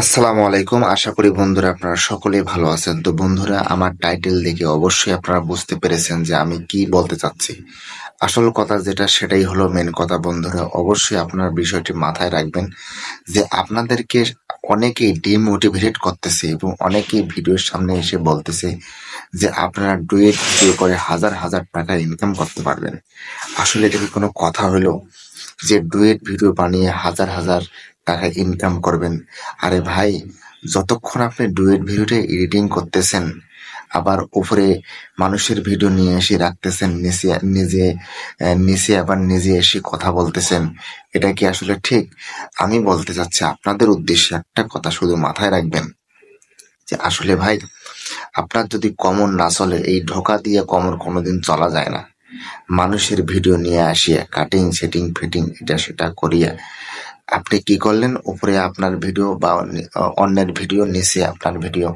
আসসালামু আলাইকুম। আশা করি বন্ধুরা আপনারা সকলেই ভালো আছেন। তো বন্ধুরা, আমার টাইটেল দেখে অবশ্যই আপনারা বুঝতে পেরেছেন যে আমি কি বলতে চাচ্ছি। আসল কথা যেটা, সেটাই হলো মেন কথা বন্ধুরা। অবশ্যই আপনার বিষয়টি মাথায় রাখবেন যে আপনাদেরকে অনেকেই ডিমোটিভেটেড করতেছে এবং অনেকেই ভিডিওর সামনে এসে বলতেছে যে আপনারা ডুয়েট ভিডিও করে হাজার হাজার টাকা ইনকাম করতে পারবেন। আসলে এটা কি কোনো কথা হলো? যে ডুয়েট ভিডিও বানিয়ে হাজার হাজার টাকা ইনকাম করবেন। আরে ভাই, যতক্ষণ আপনি ডুয়েট ভিডিওটা এডিটিং করতেছেন, আবার উপরে মানুষের ভিডিও নিয়ে এসে রাখতেছেন, নিচে, নিজে নিচে আবার নিজে এসে কথা বলতেছেন, এটা কি আসলে ঠিক? আমি বলতে চাচ্ছি, আপনাদের উদ্দেশ্যে একটা কথা শুধু মাথায় রাখবেন, যে আসলে ভাই, আপনার যদি কমন না চলে, এই ঢোকা দিয়ে কমন কোনোদিন চলা যায় না। মানুষের ভিডিও নিয়ে আসিয়া কাটিং সেটিং ফিটিং এটা সেটা করিয়া আপনি কি করলেন? উপরে আপনার ভিডিও বা অন্যের ভিডিও নিচে আপনার ভিডিও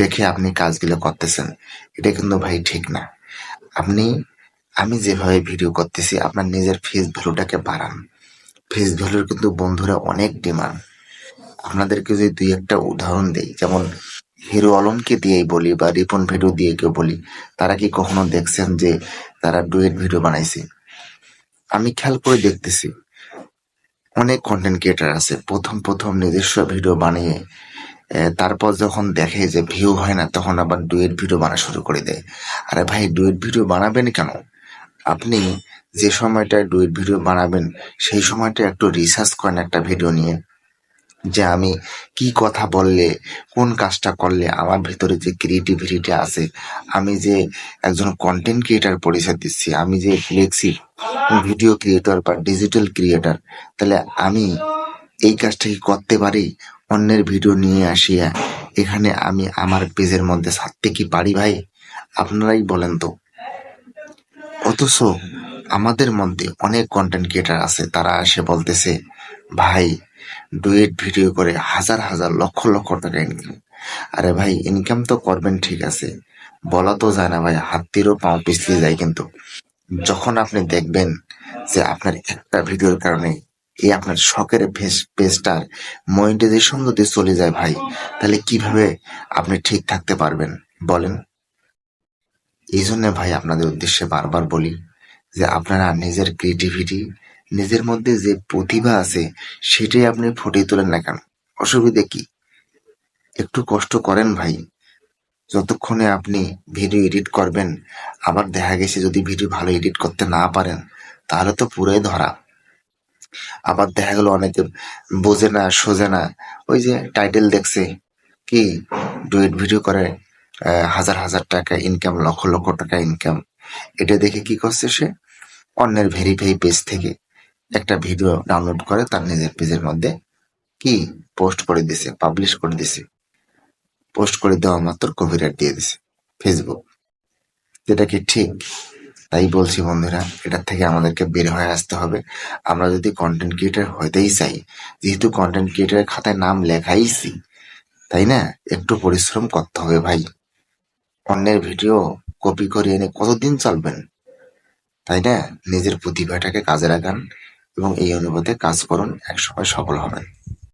রেখে আপনি কাজগুলো করতেছেন। এটা কিন্তু ভাই ঠিক না। আপনি, আমি যেভাবে ভিডিও করতেছি, আপনার নিজের ফেস ভ্যালুটাকে বাড়ান। ফেস ভ্যালুর কিন্তু বন্ধুরা অনেক ডিমান্ড আপনাদেরকে যদি দুই একটা উদাহরণ দেই, যেমন হিরো আলমকে দিয়েই বলি বা রিপন ভিডিও দিয়ে কেউ বলি, তারা কি কখনো দেখছেন যে তারা ডুয়েট ভিডিও বানাইছে? আমি খেয়াল করে দেখতেছি। অনেক কন্টেন্ট ক্রিয়েটার আছে। প্রথম প্রথম নিজস্ব ভিডিও বানিয়ে তারপর যখন দেখে যে ভিউ হয় না, তখন আবার ডুয়েট ভিডিও বানা শুরু করে দেয়। আরে ভাই ডুয়েট ভিডিও বানাবেন কেন? আপনি যে সময়টায় ডুয়েট ভিডিও বানাবেন, সেই সময়টা একটু রিসার্চ করেন একটা ভিডিও নিয়ে। যে আমি কি কথা বললে, কোন কাজটা করলে আমার ভিতরে যে ক্রিয়েটিভিটিটা আছে, আমি যে একজন কন্টেন্ট ক্রিয়েটার পরিচয় দিচ্ছি, আমি যে লেখছি ভিডিও ক্রিয়েটর বা ডিজিটাল ক্রিয়েটার তাহলে আমি এই কাজটা কি করতে পারি? অন্যের ভিডিও নিয়ে আসিয়া এখানে আমি আমার পেজের মধ্যে ছাড়তে কি পারি ভাই? আপনারাই বলেন তো। অথচ আমাদের মধ্যে অনেক কন্টেন্ট ক্রিয়েটার আছে, তারা এসে বলতেছে, ভাই ডুয়েট ভিডিও করে হাজার হাজার লক্ষ লক্ষ টাকা ইনকাম আরে ভাই ইনকাম তো করবেন, ঠিক আছে। বলা তো যায় না ভাই হাতিরও পাও পিছলে যায় কিন্তু। যখন আপনি দেখবেন যে আপনার একটা ভিডিওর কারণে এই আপনার শখের পেজটার মনিটাইজেশন যদি চলে যায় ভাই, তাহলে কীভাবে আপনি ঠিক থাকতে পারবেন, বলেন? এই জন্য ভাই আপনাদের উদ্দেশ্যে বারবার বলি যে আপনারা নিজের ক্রিয়েটিভিটি নিজের মধ্যে যে প্রতিভা আছে, সেটাই আপনি ফুটিয়ে তোলেন না কেন? অসুবিধে কি? একটু কষ্ট করেন ভাই। যতক্ষণে আপনি ভিডিও এডিট করবেন, আবার দেখা গেছে যদি ভিডিও ভালো এডিট করতে না পারেন, তাহলে তো পুরাই ধরা। আবার দেখা গেল অনেকে বোঝে না, সোজে না। ওই যে টাইটেল দেখছে, কি? ডুয়েট ভিডিও করে হাজার হাজার টাকা ইনকাম লক্ষ লক্ষ টাকা ইনকাম এটা দেখে কি করছে সে? অন্যের ভেরিফাই পেজ থেকে একটা ভিডিও ডাউনলোড করে তার নিজের পেজের মধ্যে কি পোস্ট করে দিছে পাবলিশ করে দিছে। পোস্ট করে দেওয়া মাত্র কপিরাইট দিয়ে দিছে ফেসবুক যেটা কি ঠিক? তাই বলছি বন্ধুরা, এটার থেকে আমাদেরকে বের হয়ে আসতে হবে। আমরা যদি কন্টেন্ট ক্রিয়েটার হইতেই চাই, যেহেতু কন্টেন্ট ক্রিয়েটারের খাতায় নাম লেখাইছি, তাই না? একটু পরিশ্রম করতে হবে ভাই। অন্যের ভিডিও কপি করে এনে কতদিন চলবেন? তাই না? নিজের প্রতিভাটাকে কাজে লাগান এবং এই অনুপাতে কাজ করুন একসময় সফল হবেন।